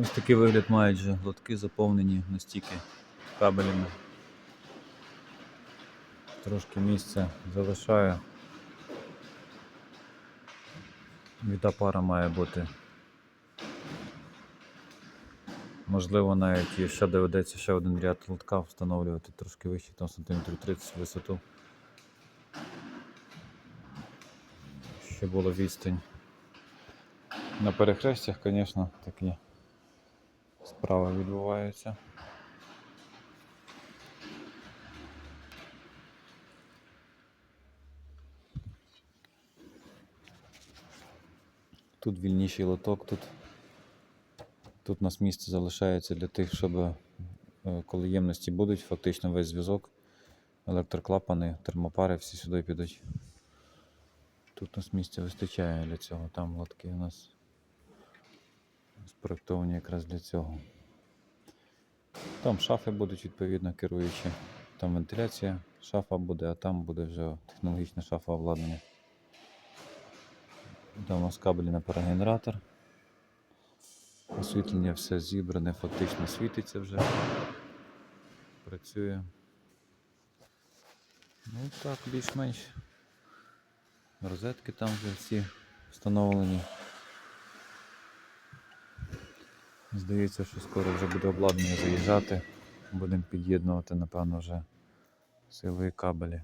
Ось такий вигляд мають же лотки заповнені настільки кабелями. Трошки місця залишаю. Віта пара має бути. Можливо, навіть ще доведеться ще один ряд лотка встановлювати трошки вище, там сантиметрів 30 в висоту. Ще була відстань. На перехрестях, звісно, такі справи відбуваються. Тут вільніший лоток, тут, тут у нас місце залишається для тих, щоб е, коли ємності будуть, фактично весь зв'язок, електроклапани, термопари всі сюди підуть. Тут у нас місця вистачає для цього, там лотки у нас спроектовані якраз для цього. Там шафи будуть відповідно керуючі. Там вентиляція, шафа буде, а там буде вже технологічна шафа обладнання. Там у нас кабелі на парогенератор. Освітлення все зібране, фактично світиться вже. Працює. Ну так, більш-менш. Розетки там вже всі встановлені. Здається, що скоро вже буде обладнання заїжджати. Будемо під'єднувати, напевно, вже силові кабелі.